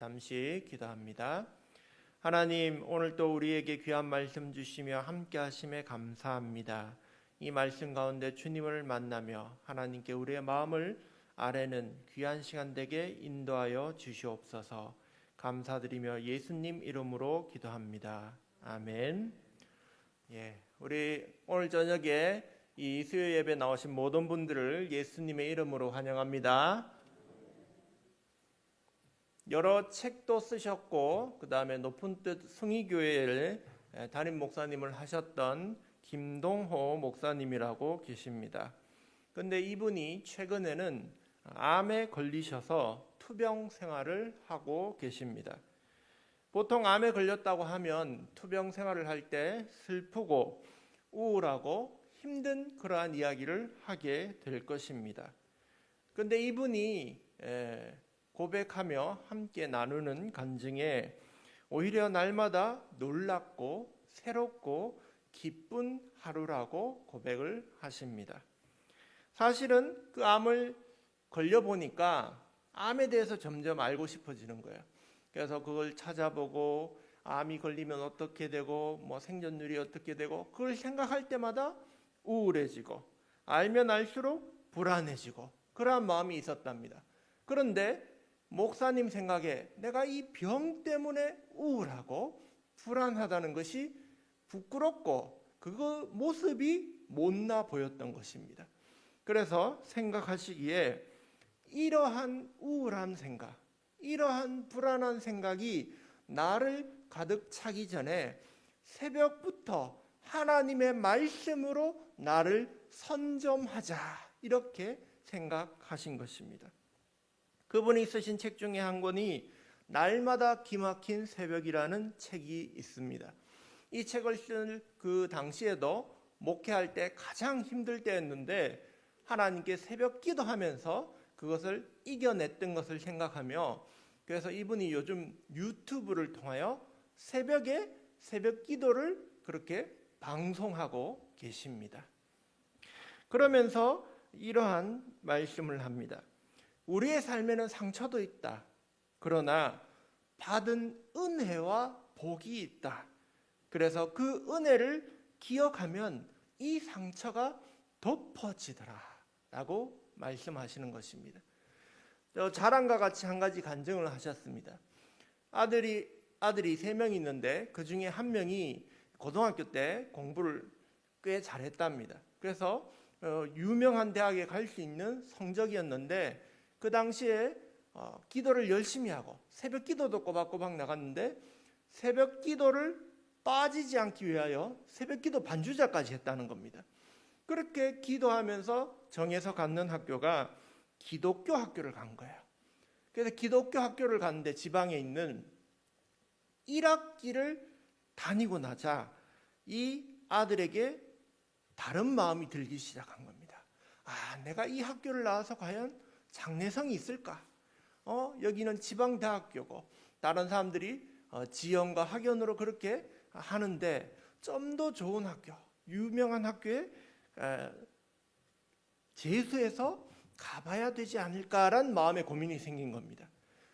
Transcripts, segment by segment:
잠시 기도합니다. 하나님, 오늘 또 우리에게 귀한 말씀 주시며 함께 하심에 감사합니다. 이 말씀 가운데 주님을 만나며 하나님께 우리의 마음을 아래는 귀한 시간 되게 인도하여 주시옵소서. 감사드리며 예수님 이름으로 기도합니다. 아멘. 예, 우리 오늘 저녁에 이 수요 예배 나오신 모든 분들을 예수님의 이름으로 환영합니다. 여러 책도 쓰셨고 그 다음에 높은 뜻 승희교회를 담임 목사님을 하셨던 김동호 목사님이라고 계십니다. 근데 이분이 최근에는 암에 걸리셔서 투병 생활을 하고 계십니다. 보통 암에 걸렸다고 하면 투병 생활을 할 때 슬프고 우울하고 힘든 그러한 이야기를 하게 될 것입니다. 근데 이분이 에, 고백하며 함께 나누는 간증에 오히려 날마다 놀랍고 새롭고 기쁜 하루라고 고백을 하십니다. 사실은 그 암을 걸려 보니까 암에 대해서 점점 알고 싶어지는 거예요. 그래서 그걸 찾아보고 암이 걸리면 어떻게 되고 뭐 생존율이 어떻게 되고 그걸 생각할 때마다 우울해지고 알면 알수록 불안해지고 그러한 마음이 있었답니다. 그런데 목사님 생각에 내가 이 병 때문에 우울하고 불안하다는 것이 부끄럽고 그 모습이 못나 보였던 것입니다. 그래서 생각하시기에 이러한 우울한 생각, 이러한 불안한 생각이 나를 가득 차기 전에 새벽부터 하나님의 말씀으로 나를 선점하자 이렇게 생각하신 것입니다. 그분이 쓰신 책 중에 한 권이 날마다 기막힌 새벽이라는 책이 있습니다. 이 책을 쓸그 당시에도 목회할 때 가장 힘들 때였는데 하나님께 새벽 기도하면서 그것을 이겨냈던 것을 생각하며 그래서 이분이 요즘 유튜브를 통하여 새벽에 새벽 기도를 그렇게 방송하고 계십니다. 그러면서 이러한 말씀을 합니다. 우리의 삶에는 상처도 있다. 그러나 받은 은혜와 복이 있다. 그래서 그 은혜를 기억하면 이 상처가 덮어지더라. 라고 말씀하시는 것입니다. 자랑과 같이 한 가지 간증을 하셨습니다. 아들이 아들이 세명 있는데 그 중에 한 명이 고등학교 때 공부를 꽤 잘했답니다. 그래서 어, 유명한 대학에 갈 수 있는 성적이었는데 그 당시에 어, 기도를 열심히 하고 새벽 기도도 꼬박꼬박 나갔는데 새벽 기도를 빠지지 않기 위하여 새벽 기도 반주자까지 했다는 겁니다. 그렇게 기도하면서 정해서 갖는 학교가 기독교 학교를 간 거예요. 그래서 기독교 학교를 갔는데 지방에 있는 1학기를 다니고 나자 이 아들에게 다른 마음이 들기 시작한 겁니다. 아, 내가 이 학교를 나와서 과연 장래성이 있을까? 어, 여기는 지방 대학교고 다른 사람들이 어, 지연과 학연으로 그렇게 하는데 좀 더 좋은 학교, 유명한 학교에 에, 재수해서 가봐야 되지 않을까란 마음의 고민이 생긴 겁니다.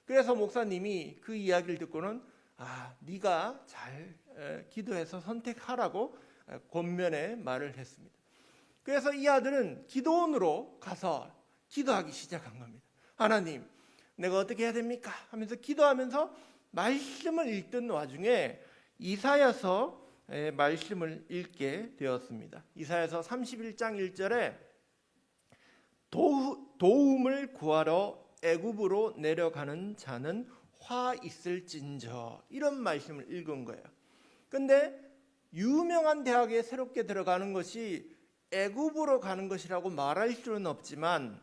그래서 목사님이 그 이야기를 듣고는 아, 네가 잘 에, 기도해서 선택하라고 에, 권면의 말을 했습니다. 그래서 이 아들은 기도원으로 가서 기도하기 시작한 겁니다. 하나님, 내가 어떻게 해야 됩니까? 하면서 기도하면서 말씀을 읽던 와중에 이사야서 말씀을 읽게 되었습니다. 이사야서 31장 1절에 도, 도움을 구하러 애굽으로 내려가는 자는 화 있을진저 이런 말씀을 읽은 거예요. 근데 유명한 대학에 새롭게 들어가는 것이 애굽으로 가는 것이라고 말할 수는 없지만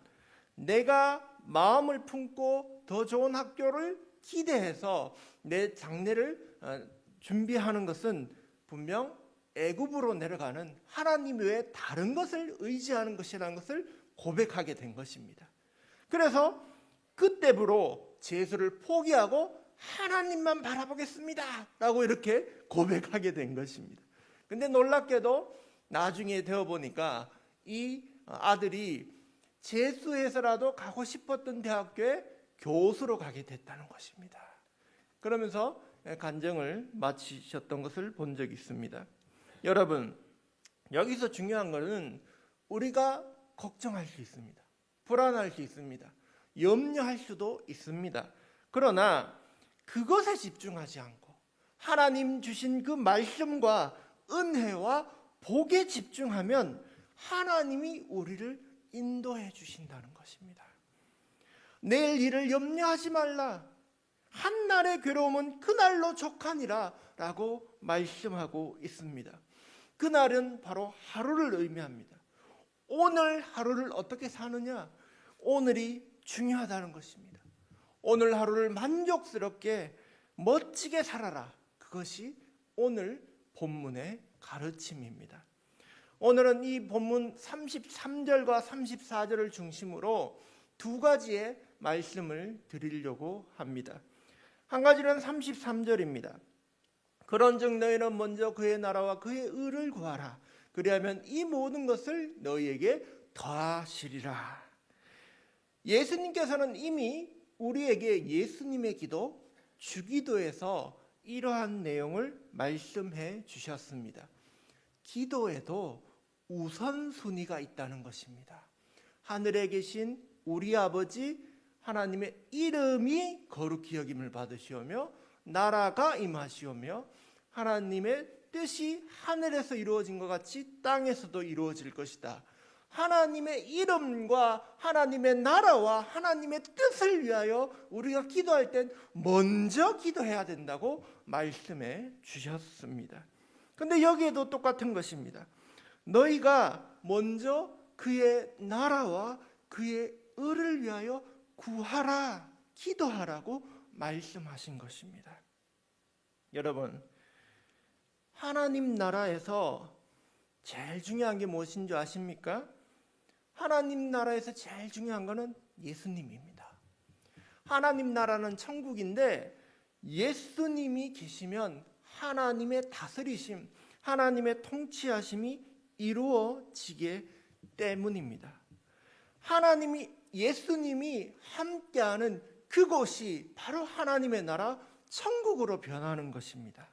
내가 마음을 품고 더 좋은 학교를 기대해서 내 장래를 어, 준비하는 것은 분명 애굽으로 내려가는 하나님 외에 다른 것을 의지하는 것이라는 것을 고백하게 된 것입니다. 그래서 그때부로 재수를 포기하고 하나님만 바라보겠습니다. 라고 이렇게 고백하게 된 것입니다. 근데 놀랍게도 나중에 되어 보니까 이 아들이 재수해서라도 가고 싶었던 대학교에 교수로 가게 됐다는 것입니다. 그러면서 간증을 마치셨던 것을 본 적이 있습니다. 여러분, 여기서 중요한 것은 우리가 걱정할 수 있습니다. 불안할 수 있습니다. 염려할 수도 있습니다. 그러나 그것에 집중하지 않고 하나님 주신 그 말씀과 은혜와 복에 집중하면 하나님이 우리를 인도해 주신다는 것입니다. 내일 일을 염려하지 말라. 한 날의 괴로움은 그날로 족하니라 라고 말씀하고 있습니다. 그날은 바로 하루를 의미합니다. 오늘 하루를 어떻게 사느냐? 오늘이 중요하다는 것입니다. 오늘 하루를 만족스럽게 멋지게 살아라. 그것이 오늘 본문의 가르침입니다. 오늘은 이 본문 33절과 34절을 중심으로 두 가지의 말씀을 드리려고 합니다. 한 가지는 33절입니다. 그런즉 너희는 먼저 그의 나라와 그의 의를 구하라. 그리하면 이 모든 것을 너희에게 더하시리라. 예수님께서는 이미 우리에게 예수님의 기도, 주기도에서 이러한 내용을 말씀해 주셨습니다. 기도에도 우선순위가 있다는 것입니다. 하늘에 계신 우리 아버지 하나님의 이름이 거룩히 여김을 받으시오며 나라가 임하시오며 하나님의 뜻이 하늘에서 이루어진 것 같이 땅에서도 이루어질 것이다. 하나님의 이름과 하나님의 나라와 하나님의 뜻을 위하여 우리가 기도할 땐 먼저 기도해야 된다고 말씀해 주셨습니다. 근데 여기에도 똑같은 것입니다. 너희가 먼저 그의 나라와 그의 의를 위하여 구하라, 기도하라고 말씀하신 것입니다. 여러분, 하나님 나라에서 제일 중요한 게 무엇인 줄 아십니까? 하나님 나라에서 제일 중요한 것은 예수님입니다. 하나님 나라는 천국인데 예수님이 계시면 하나님의 다스리심, 하나님의 통치하심이 이루어지게 때문입니다. 하나님이 예수님이 함께하는 그곳이 바로 하나님의 나라 천국으로 변하는 것입니다.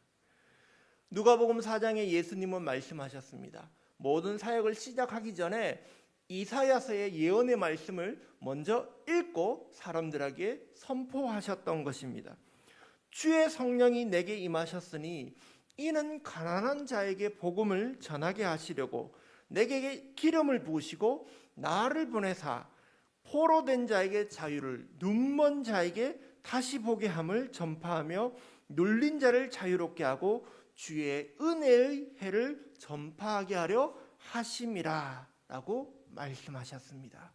누가복음 4장에 예수님은 말씀하셨습니다. 모든 사역을 시작하기 전에 이사야서의 예언의 말씀을 먼저 읽고 사람들에게 선포하셨던 것입니다. 주의 성령이 내게 임하셨으니 이는 가난한 자에게 복음을 전하게 하시려고 내게 기름을 부으시고 나를 보내사 포로된 자에게 자유를 눈먼 자에게 다시 보게 함을 전파하며 눌린 자를 자유롭게 하고 주의 은혜의 해를 전파하게 하려 하심이라라고 말씀하셨습니다.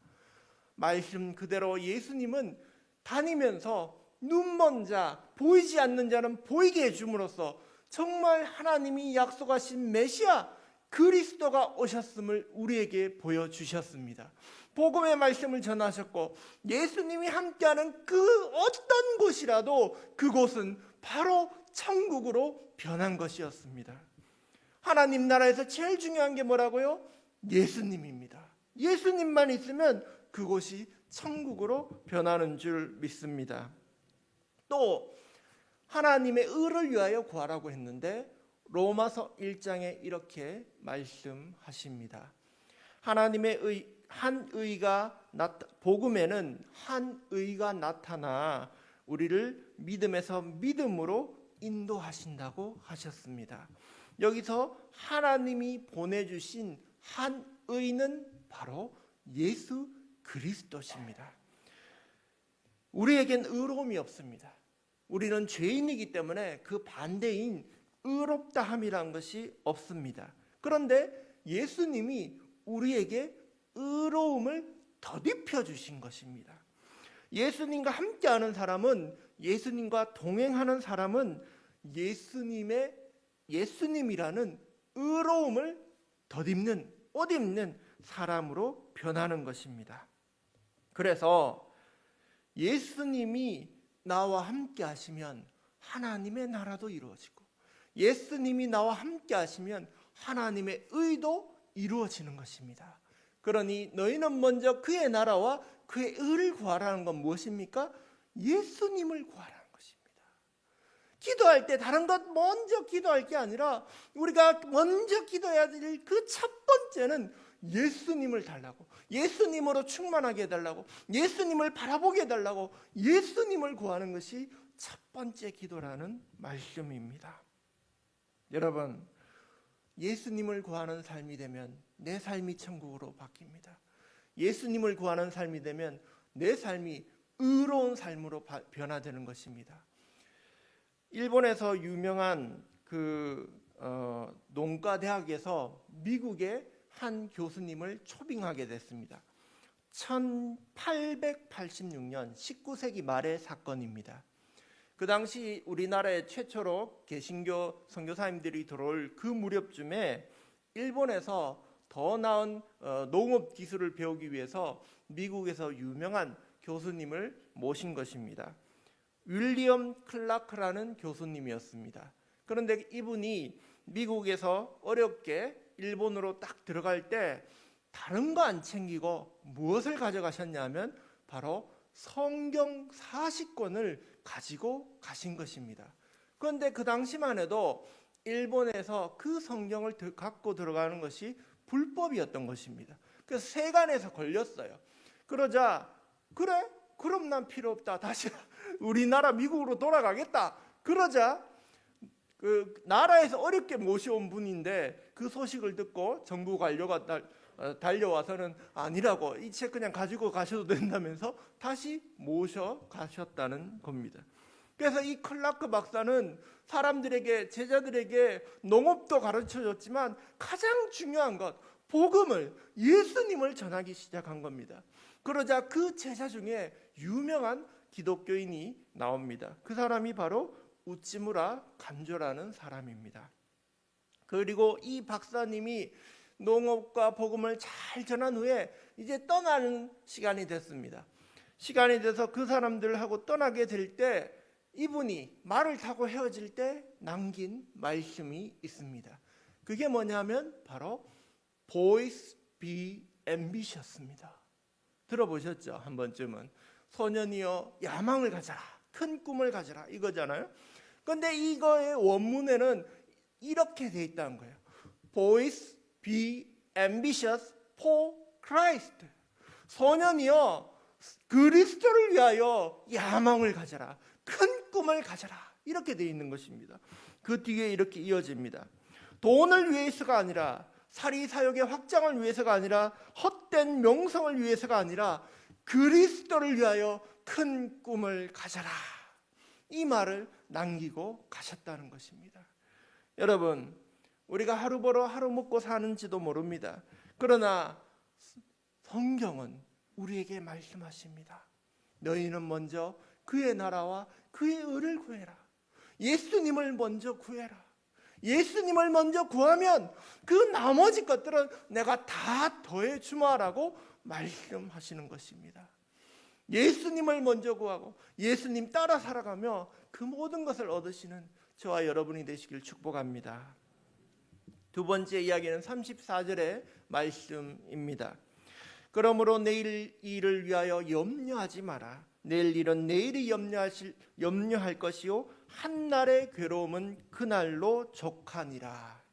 말씀 그대로 예수님은 다니면서 눈먼 자, 보이지 않는 자는 보이게 해줌으로써 정말 하나님이 약속하신 메시아 그리스도가 오셨음을 우리에게 보여주셨습니다. 복음의 말씀을 전하셨고 예수님이 함께하는 그 어떤 곳이라도 그곳은 바로 천국으로 변한 것이었습니다. 하나님 나라에서 제일 중요한 게 뭐라고요? 예수님입니다. 예수님만 있으면 그곳이 천국으로 변하는 줄 믿습니다. 또 하나님의 의를 위하여 구하라고 했는데 로마서 1장에 이렇게 말씀하십니다. 하나님의 의, 한 의가 나타, 복음에는 한 의가 나타나 우리를 믿음에서 믿음으로 인도하신다고 하셨습니다. 여기서 하나님이 보내주신 한 의는 바로 예수 그리스도십니다. 우리에겐 의로움이 없습니다. 우리는 죄인이기 때문에 그 반대인 의롭다 함이란 것이 없습니다. 그런데 예수님이 우리에게 의로움을 덧입혀 주신 것입니다. 예수님과 함께하는 사람은 예수님과 동행하는 사람은 예수님의 예수님이라는 의로움을 덧입는 옷 입는 사람으로 변하는 것입니다. 그래서 예수님이 나와 함께 하시면 하나님의 나라도 이루어지고 예수님이 나와 함께 하시면 하나님의 의도 이루어지는 것입니다. 그러니 너희는 먼저 그의 나라와 그의 의를 구하라는 건 무엇입니까? 예수님을 구하라는 것입니다. 기도할 때 다른 것 먼저 기도할 게 아니라 우리가 먼저 기도해야 될 그 첫 번째는 예수님을 달라고 예수님으로 충만하게 해달라고 예수님을 바라보게 해달라고 예수님을 구하는 것이 첫 번째 기도라는 말씀입니다. 여러분 예수님을 구하는 삶이 되면 내 삶이 천국으로 바뀝니다. 예수님을 구하는 삶이 되면 내 삶이 의로운 삶으로 바- 변화되는 것입니다. 일본에서 유명한 그 어, 농가 대학에서 미국의 한 교수님을 초빙하게 됐습니다. 1886년 19세기 말의 사건입니다. 그 당시 우리나라에 최초로 개신교 선교사님들이 들어올 그 무렵쯤에 일본에서 더 나은 어, 농업 기술을 배우기 위해서 미국에서 유명한 교수님을 모신 것입니다. 윌리엄 클라크라는 교수님이었습니다. 그런데 이분이 미국에서 어렵게 일본으로 딱 들어갈 때 다른 거 안 챙기고 무엇을 가져가셨냐면 바로 성경 40권을 가지고 가신 것입니다. 그런데 그 당시만 해도 일본에서 그 성경을 드- 갖고 들어가는 것이 불법이었던 것입니다. 그래서 세관에서 걸렸어요. 그러자 그래 그럼 난 필요 없다 다시 우리나라 미국으로 돌아가겠다. 그러자 그 나라에서 어렵게 모셔온 분인데 그 소식을 듣고 정부 관료가 달, 어, 달려와서는 아니라고 이 책 그냥 가지고 가셔도 된다면서 다시 모셔 가셨다는 겁니다. 그래서 이 클라크 박사는 사람들에게 제자들에게 농업도 가르쳐 줬지만 가장 중요한 것 복음을 예수님을 전하기 시작한 겁니다. 그러자 그 제자 중에 유명한 기독교인이 나옵니다. 그 사람이 바로 우찌무라 간조라는 사람입니다. 그리고 이 박사님이 농업과 복음을 잘 전한 후에 이제 떠나는 시간이 됐습니다. 시간이 돼서 그 사람들하고 떠나게 될 때 이분이 말을 타고 헤어질 때 남긴 말씀이 있습니다. 그게 뭐냐면 바로 Boys be ambitious입니다. 들어보셨죠? 한 번쯤은 소년이여 야망을 가져라. 큰 꿈을 가져라. 이거잖아요. 근데 이거의 원문에는 이렇게 돼 있다는 거예요. Boys be ambitious for Christ. 소년이여 그리스도를 위하여 야망을 가져라. 큰 꿈을 가져라. 이렇게 돼 있는 것입니다. 그 뒤에 이렇게 이어집니다. 돈을 위해서가 아니라 사리 사욕의 확장을 위해서가 아니라 헛된 명성을 위해서가 아니라 그리스도를 위하여 큰 꿈을 가져라. 이 말을 남기고 가셨다는 것입니다. 여러분, 우리가 하루 벌어 하루 먹고 사는지도 모릅니다. 그러나 성경은 우리에게 말씀하십니다. 너희는 먼저 그의 나라와 그의 의를 구해라. 예수님을 먼저 구해라. 예수님을 먼저 구하면 그 나머지 것들은 내가 다 더해 주마라고 말씀하시는 것입니다. 예수님을 먼저 구하고 예수님 따라 살아가며 그 모든 것을 얻으시는 저와 여러분이 되시길 축복합니다. 두 번째 이야기는 34절의 말씀입니다. 그러므로 내일 일을 위하여 염려하지 마라. 내일 일은 내일이 염려하실 염려할 것이요 한 날의 괴로움은 그 날로 족하니라.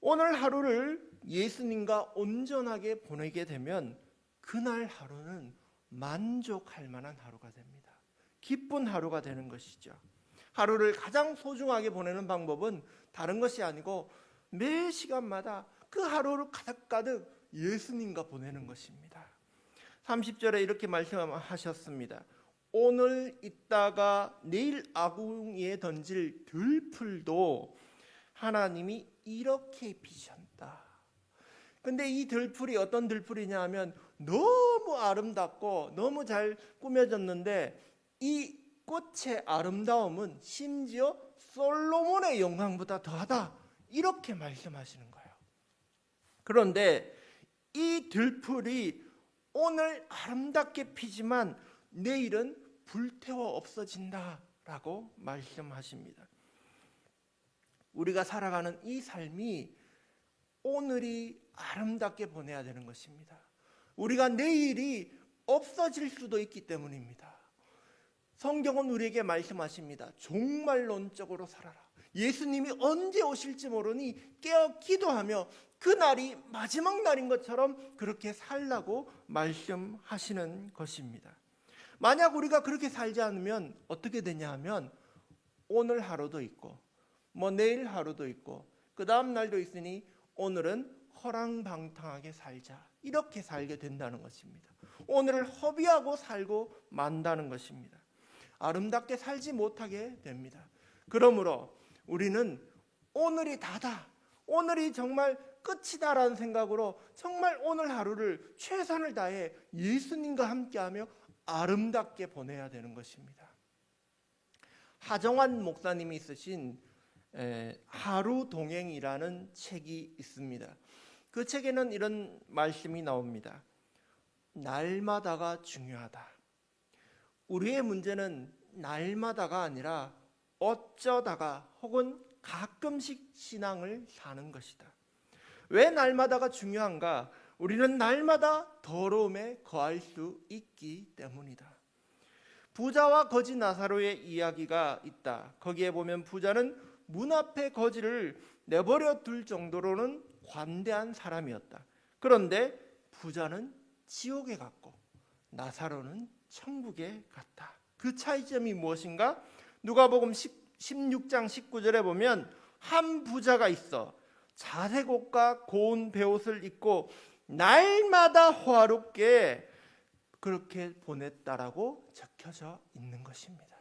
오늘 하루를 예수님과 온전하게 보내게 되면 그날 하루는 만족할 만한 하루가 됩니다. 기쁜 하루가 되는 것이죠. 하루를 가장 소중하게 보내는 방법은 다른 것이 아니고 매 시간마다 그 하루를 가득가득 예수님과 보내는 것입니다. 30절에 이렇게 말씀하셨습니다. 오늘 있다가 내일 아궁이에 던질 들풀도 하나님이 이렇게 비셨다. 근데 이 들풀이 어떤 들풀이냐 하면 너무 아름답고 너무 잘 꾸며졌는데 이 꽃의 아름다움은 심지어 솔로몬의 영광보다 더하다. 이렇게 말씀하시는 거예요. 그런데 이 들풀이 오늘 아름답게 피지만 내일은 불태워 없어진다라고 말씀하십니다. 우리가 살아가는 이 삶이 오늘이 아름답게 보내야 되는 것입니다. 우리가 내일이 없어질 수도 있기 때문입니다. 성경은 우리에게 말씀하십니다. 종말론적으로 살아라. 예수님이 언제 오실지 모르니 깨어 기도하며 그 날이 마지막 날인 것처럼 그렇게 살라고 말씀하시는 것입니다. 만약 우리가 그렇게 살지 않으면 어떻게 되냐 하면 오늘 하루도 있고 뭐 내일 하루도 있고 그 다음 날도 있으니 오늘은 허랑방탕하게 살자 이렇게 살게 된다는 것입니다. 오늘을 허비하고 살고 만다는 것입니다. 아름답게 살지 못하게 됩니다. 그러므로 우리는 오늘이 다다. 오늘이 정말 끝이다라는 생각으로 정말 오늘 하루를 최선을 다해 예수님과 함께하며 아름답게 보내야 되는 것입니다. 하정환 목사님이 쓰신 에, 하루 동행이라는 책이 있습니다. 그 책에는 이런 말씀이 나옵니다. 날마다가 중요하다. 우리의 문제는 날마다가 아니라 어쩌다가 혹은 가끔씩 신앙을 사는 것이다. 왜 날마다가 중요한가? 우리는 날마다 더러움에 거할 수 있기 때문이다. 부자와 거지 나사로의 이야기가 있다. 거기에 보면 부자는 문 앞에 거지를 내버려 둘 정도로는 관대한 사람이었다. 그런데 부자는 지옥에 갔고 나사로는 천국에 갔다. 그 차이점이 무엇인가? 누가복음 10, 16장 19절에 보면 한 부자가 있어 자색 옷과 고운 베옷을 입고 날마다 화롭게 그렇게 보냈다라고 적혀져 있는 것입니다.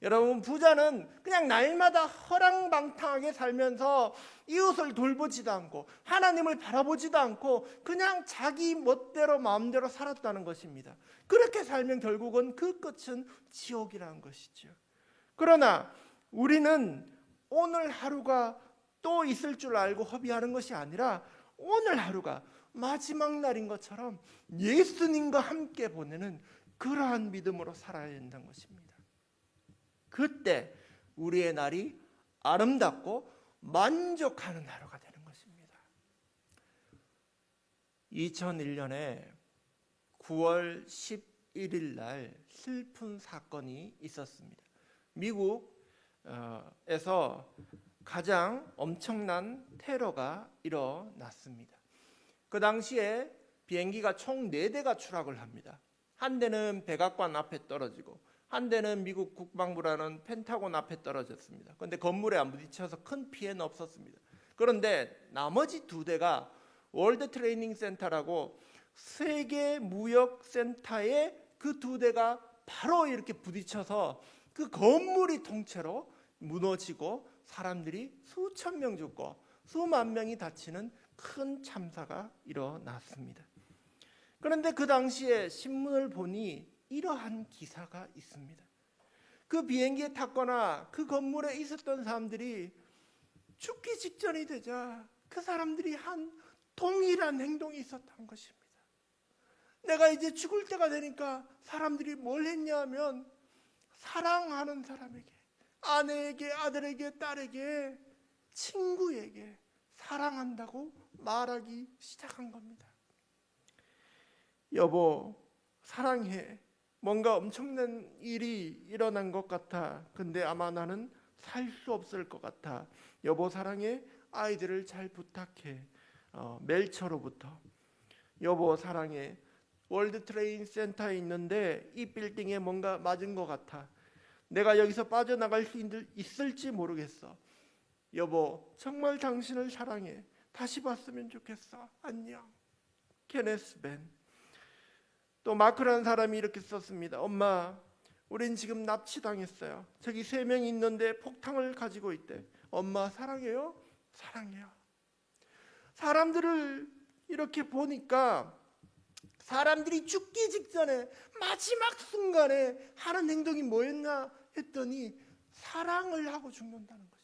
여러분 부자는 그냥 날마다 허랑방탕하게 살면서 이웃을 돌보지도 않고 하나님을 바라보지도 않고 그냥 자기 멋대로 마음대로 살았다는 것입니다. 그렇게 살면 결국은 그 끝은 지옥이라는 것이죠. 그러나 우리는 오늘 하루가 또 있을 줄 알고 허비하는 것이 아니라 오늘 하루가 마지막 날인 것처럼 예수님과 함께 보내는 그러한 믿음으로 살아야 된다는 것입니다. 그때 우리의 날이 아름답고 만족하는 하루가 되는 것입니다. 2001년에 9월 11일 날 슬픈 사건이 있었습니다. 미국에서 가장 엄청난 테러가 일어났습니다. 그 당시에 비행기가 총 4대가 추락을 합니다. 한 대는 백악관 앞에 떨어지고 한 대는 미국 국방부라는 펜타곤 앞에 떨어졌습니다. 그런데 건물에 안 부딪혀서 큰 피해는 없었습니다. 그런데 나머지 두 대가 월드 트레이닝 센터라고 세계 무역 센터에 그 두 대가 바로 이렇게 부딪혀서 그 건물이 통째로 무너지고 사람들이 수천 명 죽고 수만 명이 다치는 큰 참사가 일어났습니다. 그런데 그 당시에 신문을 보니 이러한 기사가 있습니다. 그 비행기에 탔거나 그 건물에 있었던 사람들이 죽기 직전이 되자 그 사람들이 한 동일한 행동이 있었던 것입니다. 내가 이제 죽을 때가 되니까 사람들이 뭘 했냐 하면 사랑하는 사람에게 아내에게 아들에게 딸에게 친구에게 사랑한다고 말하기 시작한 겁니다. 여보, 사랑해. 뭔가 엄청난 일이 일어난 것 같아. 근데 아마 나는 살 수 없을 것 같아. 여보, 사랑해. 아이들을 잘 부탁해. 어, 멜처로부터. 여보, 사랑해. 월드 트레인 센터에 있는데 이 빌딩에 뭔가 맞은 것 같아. 내가 여기서 빠져나갈 수 있을지 모르겠어. 여보, 정말 당신을 사랑해. 다시 봤으면 좋겠어. 안녕. 케네스 벤. 또 마크라는 사람이 이렇게 썼습니다. 엄마, 우린 지금 납치당했어요. 저기 세 명이 있는데 폭탄을 가지고 있대. 엄마 사랑해요? 사랑해요. 사람들을 이렇게 보니까 사람들이 죽기 직전에 마지막 순간에 하는 행동이 뭐였나 했더니 사랑을 하고 죽는다는 거죠.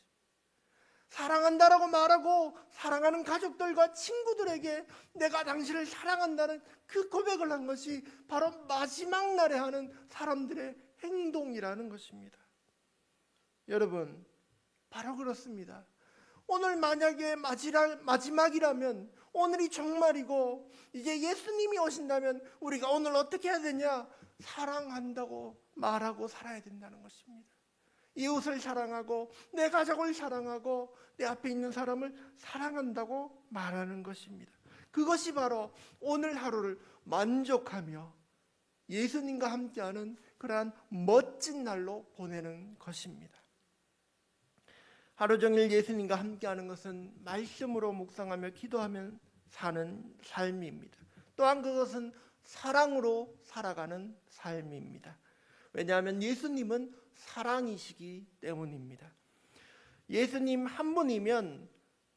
사랑한다라고 말하고 사랑하는 가족들과 친구들에게 내가 당신을 사랑한다는 그 고백을 한 것이 바로 마지막 날에 하는 사람들의 행동이라는 것입니다. 여러분, 바로 그렇습니다. 오늘 만약에 마지막이라면 오늘이 정말이고 이제 예수님이 오신다면 우리가 오늘 어떻게 해야 되냐? 사랑한다고 말하고 살아야 된다는 것입니다. 이웃을 사랑하고 내 가족을 사랑하고 내 앞에 있는 사람을 사랑한다고 말하는 것입니다. 그것이 바로 오늘 하루를 만족하며 예수님과 함께하는 그러한 멋진 날로 보내는 것입니다. 하루 종일 예수님과 함께하는 것은 말씀으로 묵상하며 기도하며 사는 삶입니다. 또한 그것은 사랑으로 살아가는 삶입니다. 왜냐하면 예수님은 사랑이시기 때문입니다. 예수님 한 분이면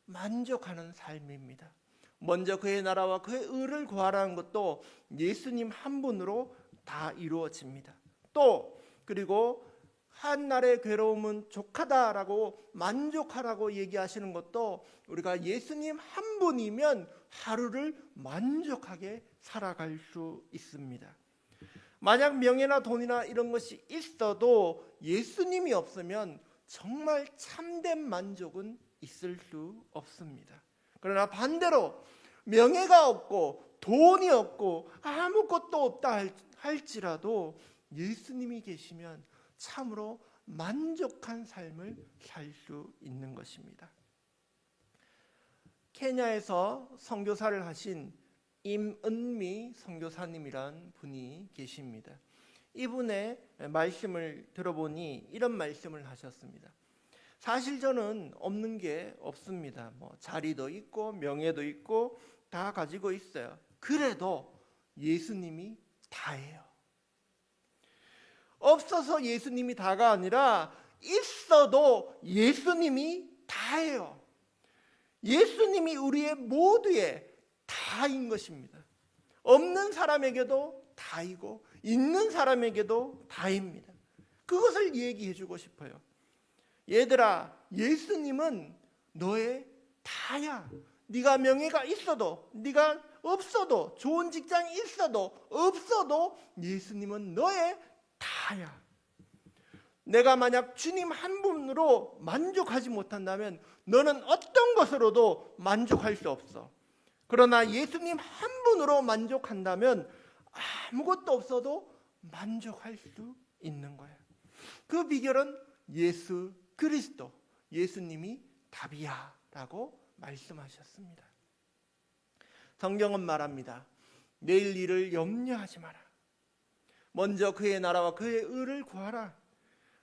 만족하는 삶입니다. 먼저 그의 나라와 그의 의를 구하라는 것도 예수님 한 분으로 다 이루어집니다. 또 그리고 한 날의 괴로움은 족하다라고 만족하라고 얘기하시는 것도 우리가 예수님 한 분이면 하루를 만족하게 살아갈 수 있습니다. 만약 명예나 돈이나 이런 것이 있어도 예수님이 없으면 정말 참된 만족은 있을 수 없습니다. 그러나 반대로 명예가 없고 돈이 없고 아무것도 없다 할지라도 예수님이 계시면 참으로 만족한 삶을 살 수 있는 것입니다. 케냐에서 선교사를 하신 임은미 선교사님이란 분이 계십니다. 이분의 말씀을 들어보니 이런 말씀을 하셨습니다. 사실 저는 없는 게 없습니다. 뭐 자리도 있고 명예도 있고 다 가지고 있어요. 그래도 예수님이 다예요. 없어서 예수님이 다가 아니라 있어도 예수님이 다예요. 예수님이 우리의 모두의 다인 것입니다. 없는 사람에게도 다이고 있는 사람에게도 다입니다. 그것을 얘기해 주고 싶어요. 얘들아, 예수님은 너의 다야. 네가 명예가 있어도 네가 없어도 좋은 직장이 있어도 없어도 예수님은 너의 다야. 내가 만약 주님 한 분으로 만족하지 못한다면 너는 어떤 것으로도 만족할 수 없어. 그러나 예수님 한 분으로 만족한다면 아무것도 없어도 만족할 수 있는 거예요. 그 비결은 예수 그리스도, 예수님이 답이야라고 말씀하셨습니다. 성경은 말합니다. 내일 일을 염려하지 마라. 먼저 그의 나라와 그의 의를 구하라.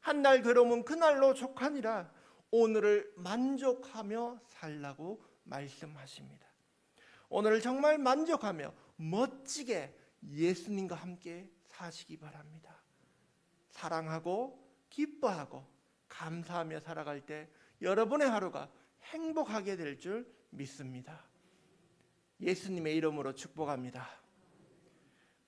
한 날 괴로움은 그날로 족하니라. 오늘을 만족하며 살라고 말씀하십니다. 오늘을 정말 만족하며 멋지게 예수님과 함께 사시기 바랍니다. 사랑하고 기뻐하고 감사하며 살아갈 때 여러분의 하루가 행복하게 될 줄 믿습니다. 예수님의 이름으로 축복합니다.